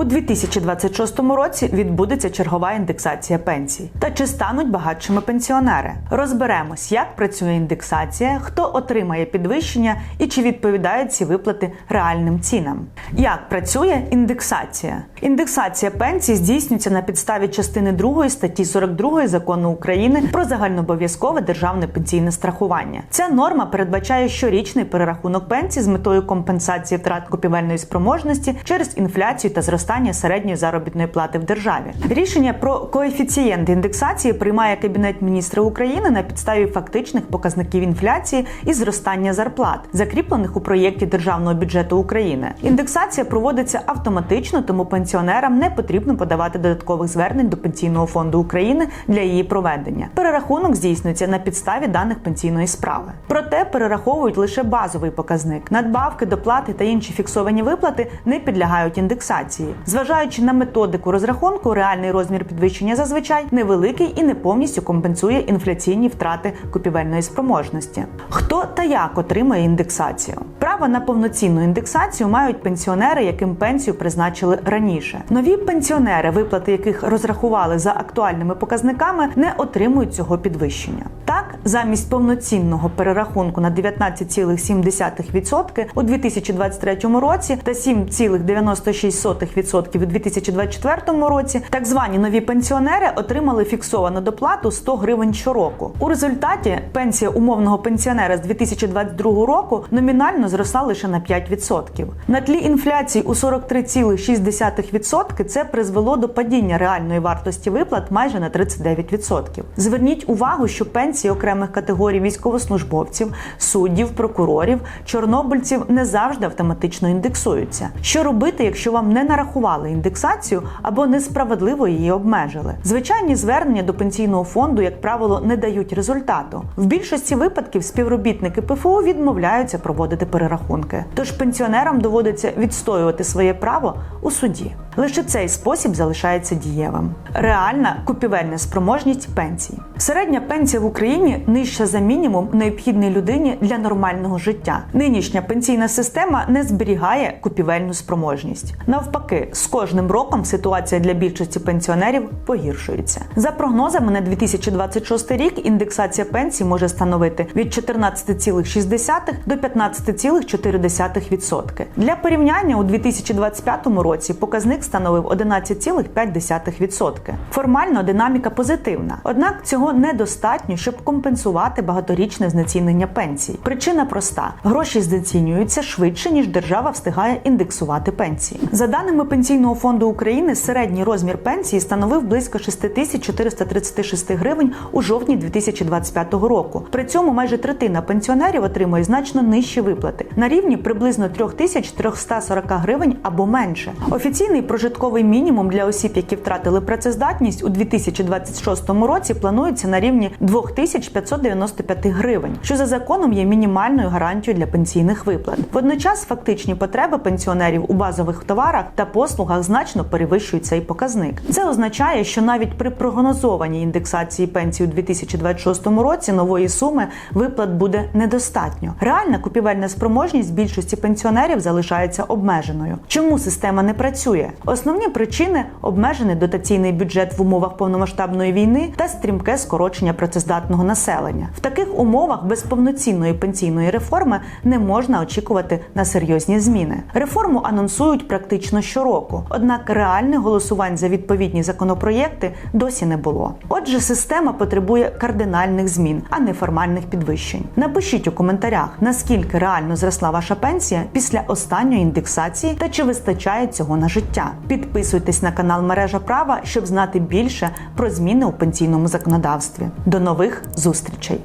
У 2026 році відбудеться чергова індексація пенсій. Та чи стануть багатшими пенсіонери? Розберемось, як працює індексація, хто отримає підвищення і чи відповідають ці виплати реальним цінам. Як працює індексація? Індексація пенсій здійснюється на підставі частини 2 статті 42 закону України про загальнообов'язкове державне пенсійне страхування. Ця норма передбачає щорічний перерахунок пенсій з метою компенсації втрат купівельної спроможності через інфляцію та зростання середньої заробітної плати в державі. Рішення про коефіцієнт індексації приймає Кабінет міністрів України на підставі фактичних показників інфляції і зростання зарплат, закріплених у проєкті державного бюджету України. Індексація проводиться автоматично, тому пенсіонерам не потрібно подавати додаткових звернень до пенсійного фонду України для її проведення. Перерахунок здійснюється на підставі даних пенсійної справи. Проте перераховують лише базовий показник. Надбавки, доплати та інші фіксовані виплати не підлягають індексації. Зважаючи на методику розрахунку, реальний розмір підвищення зазвичай невеликий і не повністю компенсує інфляційні втрати купівельної спроможності. Хто та як отримує індексацію? Право на повноцінну індексацію мають пенсіонери, яким пенсію призначили раніше. Нові пенсіонери, виплати яких розрахували за актуальними показниками, не отримують цього підвищення. Замість повноцінного перерахунку на 19,7% у 2023 році та 7,96% у 2024 році, так звані нові пенсіонери отримали фіксовану доплату 100 гривень щороку. У результаті пенсія умовного пенсіонера з 2022 року номінально зросла лише на 5%. На тлі інфляції у 43,6% це призвело до падіння реальної вартості виплат майже на 39%. Зверніть увагу, що пенсії окремих категорій військовослужбовців, суддів, прокурорів, чорнобильців не завжди автоматично індексуються. Що робити, якщо вам не нарахували індексацію або несправедливо її обмежили? Звичайні звернення до пенсійного фонду, як правило, не дають результату. В більшості випадків співробітники ПФУ відмовляються проводити перерахунки. Тож пенсіонерам доводиться відстоювати своє право у суді. Лише цей спосіб залишається дієвим. Реальна купівельна спроможність пенсій. Середня пенсія в Україні нижча за мінімум необхідний людині для нормального життя. Нинішня пенсійна система не зберігає купівельну спроможність. Навпаки, з кожним роком ситуація для більшості пенсіонерів погіршується. За прогнозами на 2026 рік індексація пенсій може становити від 14,6 до 15,4%. Для порівняння у 2025 році показник становив 11,5%. Формально динаміка позитивна, однак цього недостатньо, щоб компенсувати багаторічне знецінення пенсій. Причина проста: гроші знецінюються швидше ніж держава встигає індексувати пенсії. За даними Пенсійного фонду України, середній розмір пенсії становив близько 6436 гривень у жовтні 2025 року. При цьому майже третина пенсіонерів отримує значно нижчі виплати на рівні приблизно 3340 гривень або менше. Офіційний прожитковий мінімум для осіб, які втратили працездатність у 2026 році, планується на рівні 2595 гривень, що за законом є мінімальною гарантією для пенсійних виплат. Водночас фактичні потреби пенсіонерів у базових товарах та послугах значно перевищують цей показник. Це означає, що навіть при прогнозованій індексації пенсії у 2026 році нової суми виплат буде недостатньо. Реальна купівельна спроможність більшості пенсіонерів залишається обмеженою. Чому система не працює? Основні причини обмежений дотаційний бюджет в умовах повномасштабної війни та стрімке скорочення працездатного населення. В таких умовах без повноцінної пенсійної реформи не можна очікувати на серйозні зміни. Реформу анонсують практично щороку, однак реальних голосувань за відповідні законопроєкти досі не було. Отже, система потребує кардинальних змін, а не формальних підвищень. Напишіть у коментарях, наскільки реально зросла ваша пенсія після останньої індексації та чи вистачає цього на життя. Підписуйтесь на канал Мережа Права, щоб знати більше про зміни у пенсійному законодавстві. До нових зустрічей!